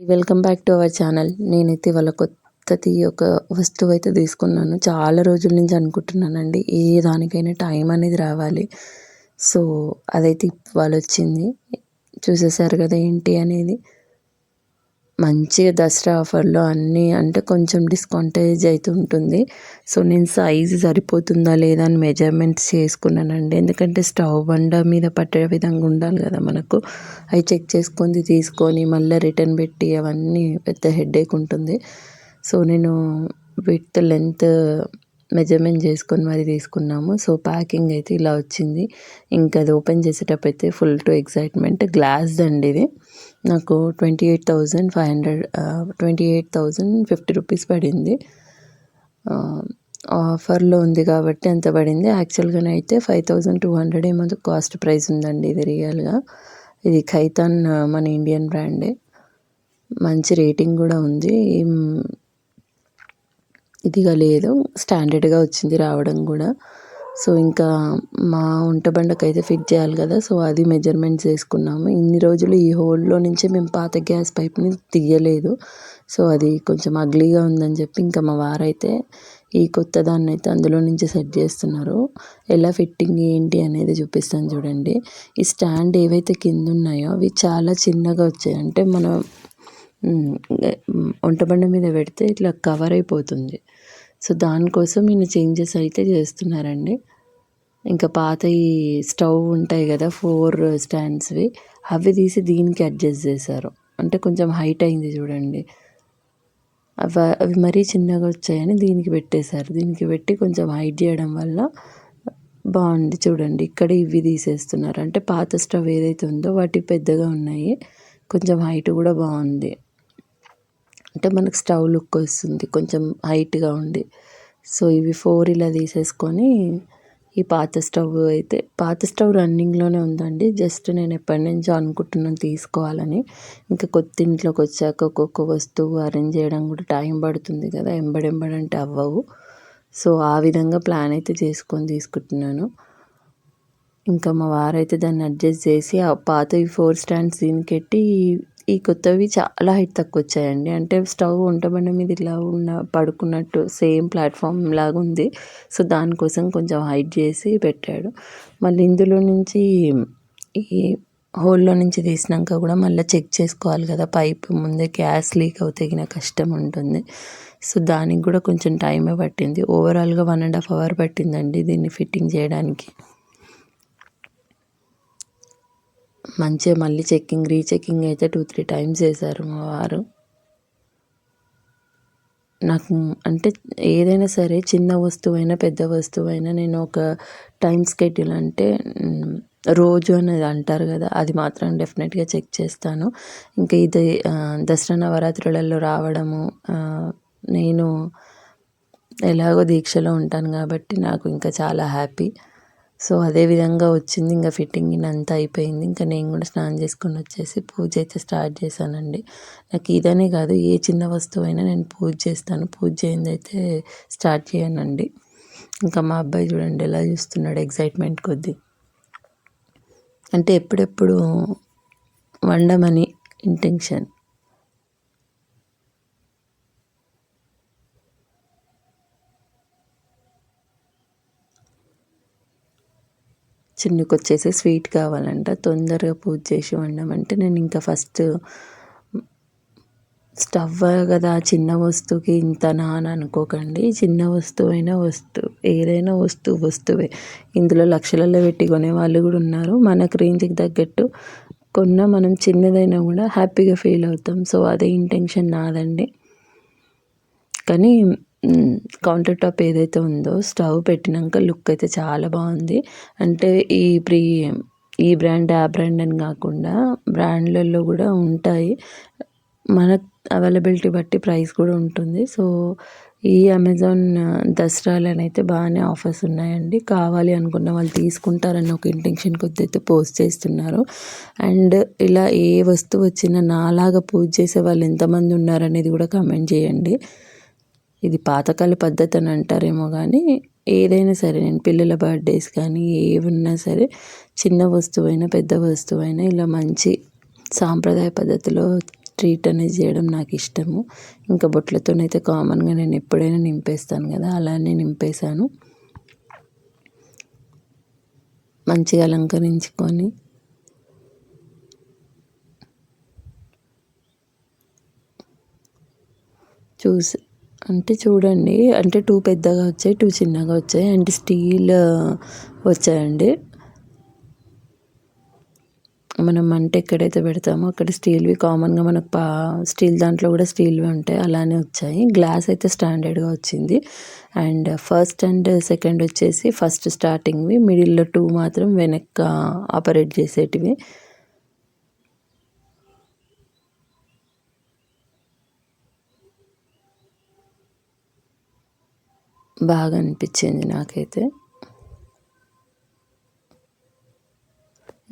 Welcome back to our channel. నేనైతే వాళ్ళ కొత్తది ఒక వస్తువు అయితే తీసుకున్నాను. చాలా రోజుల నుంచి అనుకుంటున్నానండి. ఏ దానికైనా టైం అనేది రావాలి. సో అదైతే ఇవాళ వచ్చింది. చూసేసారు కదా ఏంటి అనేది. మంచిగా దసరా ఆఫర్లో అన్నీ అంటే కొంచెం డిస్కౌంటేజ్ అయితే ఉంటుంది. సో నేను సైజు సరిపోతుందా లేదా అని మెజర్మెంట్స్ చేసుకున్నానండి. ఎందుకంటే స్టవ్ బండ మీద పట్టే విధంగా ఉండాలి కదా మనకు. అవి చెక్ చేసుకొని తీసుకొని మళ్ళీ రిటర్న్ పెట్టి అవన్నీ పెద్ద హెడేక్ ఉంటుంది. సో నేను విత్ లెంత్ మెజర్మెంట్ చేసుకొని మరి తీసుకున్నాము. సో ప్యాకింగ్ అయితే ఇలా వచ్చింది. ఇంకా అది ఓపెన్ చేసేటప్పుడు అయితే ఫుల్ టు ఎగ్జైట్మెంట్ గ్లాస్ అండి ఇది. నాకు twenty eight thousand five hundred twenty eight thousand fifty rupees పడింది ఆఫర్లో ఉంది కాబట్టి ఎంత పడింది? యాక్చువల్గా అయితే ఫైవ్ థౌజండ్ టూ హండ్రెడ్ ఏమో కాస్ట్ ప్రైస్ ఉందండి ఇది రియల్గా. ఇది ఖైతాన్ మన ఇండియన్ బ్రాండే. మంచి రేటింగ్ కూడా ఉంది. ఇదిగా లేదు. స్టాండర్డ్గా వచ్చింది రావడం కూడా. సో ఇంకా మా వంట అయితే ఫిట్ చేయాలి కదా సో అది మెజర్మెంట్స్ వేసుకున్నాము. ఇన్ని రోజులు ఈ హోల్లో నుంచే మేము పాత గ్యాస్ పైప్ని తీయలేదు. సో అది కొంచెం అగ్లీగా ఉందని చెప్పి ఇంకా మా వారైతే ఈ కొత్త దాన్ని అయితే అందులో నుంచి సెట్ చేస్తున్నారు. ఎలా ఫిట్టింగ్ ఏంటి అనేది చూపిస్తాను చూడండి. ఈ స్టాండ్ ఏవైతే కింద ఉన్నాయో అవి చాలా చిన్నగా వచ్చాయి. అంటే మనం వంట బండ మీద పెడితే ఇట్లా కవర్ అయిపోతుంది. సో దానికోసం ఈయన చేంజెస్ అయితే చేస్తున్నారండి. ఇంకా పాత ఈ స్టవ్ ఉంటాయి కదా ఫోర్ స్టాండ్స్వి అవి తీసి దీనికి అడ్జస్ట్ చేశారు. అంటే కొంచెం హైట్ అయింది చూడండి. అవి అవి మరీ చిన్నగా వచ్చాయని దీనికి పెట్టేశారు. దీనికి పెట్టి కొంచెం హైట్ చేయడం వల్ల బాగుంది చూడండి. ఇక్కడ ఇవి తీసేస్తున్నారు. అంటే పాత స్టవ్ ఏదైతే ఉందో వాటి పెద్దగా ఉన్నాయి. కొంచెం హైట్ కూడా బాగుంది. అంటే మనకు స్టవ్ లుక్ వస్తుంది కొంచెం హైట్గా ఉండి సో ఇవి ఫోర్ ఇలా తీసేసుకొని ఈ పాత స్టవ్ అయితే పాత స్టవ్ రన్నింగ్లోనే ఉందండి. జస్ట్ నేను ఎప్పటి నుంచో అనుకుంటున్నాను తీసుకోవాలని. ఇంకా కొత్త ఇంట్లోకి వచ్చాక ఒక్కొక్క వస్తువు అరేంజ్ చేయడం కూడా టైం పడుతుంది కదా ఎంబడెంబడంటే అవ్వవు. సో ఆ విధంగా ప్లాన్ అయితే చేసుకొని తీసుకుంటున్నాను. ఇంకా మా వారైతే దాన్ని అడ్జస్ట్ చేసి ఆ ఈ ఫోర్ స్టాండ్స్ దీనికెట్టి ఈ కొత్తవి చాలా హైట్ తక్కువ వచ్చాయండి అంటే స్టవ్ వంటబండ మీద ఇలా ఉన్న పడుకున్నట్టు సేమ్ ప్లాట్ఫామ్ లాగా ఉంది సో దానికోసం కొంచెం హైట్ చేసి పెట్టాడు. మళ్ళీ ఇందులో నుంచి ఈ హోల్లో నుంచి తీసినాక కూడా మళ్ళీ చెక్ చేసుకోవాలి కదా. పైప్ ముందే గ్యాస్ లీక్ అవుతే కష్టం ఉంటుంది. సో దానికి కూడా కొంచెం టైమే పట్టింది. ఓవరాల్గా వన్ అండ్ హాఫ్ అవర్ పట్టిందండి దీన్ని ఫిట్టింగ్ చేయడానికి. మంచిగా మళ్ళీ చెక్కింగ్ రీచెక్కింగ్ అయితే టూ త్రీ టైమ్స్ చేశారు మా వారు. నాకు అంటే ఏదైనా సరే చిన్న వస్తువైనా పెద్ద వస్తువైనా నేను ఒక టైం స్కెడ్యూల్ అంటే రోజు అనేది అంటారు కదా అది మాత్రం డెఫినెట్గా చెక్ చేస్తాను. ఇంకా ఇది దసరా నవరాత్రులలో రావడము నేను ఎలాగో దీక్షలో ఉంటాను కాబట్టి నాకు ఇంకా చాలా హ్యాపీ సో అదే విధంగా వచ్చింది. ఇంకా ఫిట్టింగ్ అంతా అయిపోయింది. ఇంకా నేను కూడా స్నానం చేసుకొని వచ్చేసి పూజ అయితే స్టార్ట్ చేశానండి. నాకు ఇదనే కాదు ఏ చిన్న వస్తువు అయినా నేను పూజ చేస్తాను. పూజ చేయింది అయితే స్టార్ట్ చేయనండి. ఇంకా మా అబ్బాయి చూడండి ఎలా చూస్తున్నాడు ఎగ్జైట్మెంట్ కొద్దీ. అంటే ఎప్పుడెప్పుడు వండమని ఇంటెన్షన్. చిన్నకి వచ్చేసి స్వీట్ కావాలంట. తొందరగా పూజ చేసి వండమంటే నేను ఇంకా ఫస్ట్ స్టవ్ కదా చిన్న వస్తువుకి ఇంతనా అని అనుకోకండి. చిన్న వస్తువైనా వస్తువు ఏదైనా వస్తువు వస్తువే. ఇందులో లక్షలలో పెట్టి కొనే వాళ్ళు కూడా ఉన్నారు. మనకు రేంజ్కి తగ్గట్టు కొన్న మనం చిన్నదైనా కూడా హ్యాపీగా ఫీల్ అవుతాం. సో అదే ఇంటెన్షన్ నాదండి. కానీ కౌంటర్ టాప్ ఏదైతే ఉందో స్టవ్ పెట్టినాక లుక్ అయితే చాలా బాగుంది. అంటే ఈ ప్రీ ఈ బ్రాండ్ ఆ బ్రాండ్ అని కాకుండా బ్రాండ్లలో కూడా ఉంటాయి. మన అవైలబిలిటీ బట్టి ప్రైస్ కూడా ఉంటుంది. సో ఈ అమెజాన్ దసరాలనైతే బాగానే ఆఫర్స్ ఉన్నాయండి. కావాలి అనుకున్న వాళ్ళు తీసుకుంటారని ఒక ఇంటెన్షన్ కొద్ది అయితే పోస్ట్ చేస్తున్నారు. అండ్ ఇలా ఏ వస్తువు వచ్చినా నాలాగా పూజ చేసే వాళ్ళు ఎంతమంది ఉన్నారనేది కూడా కమెంట్ చేయండి. ఇది పాతకాల పద్ధతి అని అంటారేమో కానీ ఏదైనా సరే నేను పిల్లల బర్త్డేస్ కానీ ఏమున్నా సరే చిన్న వస్తువైనా పెద్ద వస్తువైనా ఇలా మంచి సాంప్రదాయ పద్ధతిలో ట్రీట్ అనేది చేయడం నాకు ఇష్టము. ఇంకా బొట్లతోనైతే కామన్గా నేను ఎప్పుడైనా నింపేస్తాను కదా అలానే నింపేశాను. మంచిగా అలంకరించుకొని. చూసి అంటే చూడండి అంటే టూ పెద్దగా వచ్చాయి టూ చిన్నగా వచ్చాయి అండ్ స్టీల్ వచ్చాయండి. మనం మంట ఎక్కడైతే పెడతామో అక్కడ స్టీల్వి కామన్గా మనకు పా స్టీల్ దాంట్లో కూడా స్టీల్వి ఉంటాయి అలానే వచ్చాయి. గ్లాస్ అయితే స్టాండర్డ్గా వచ్చింది. అండ్ ఫస్ట్ అండ్ సెకండ్ వచ్చేసి ఫస్ట్ స్టార్టింగ్వి మిడిల్లో టూ మాత్రం వెనక ఆపరేట్ చేసేటివి. బాగా అనిపించింది నాకైతే.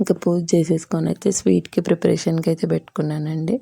ఇంకా పూజ చేసేసుకొని అయితే స్వీట్కి ప్రిపరేషన్కి అయితే పెట్టుకున్నానండి.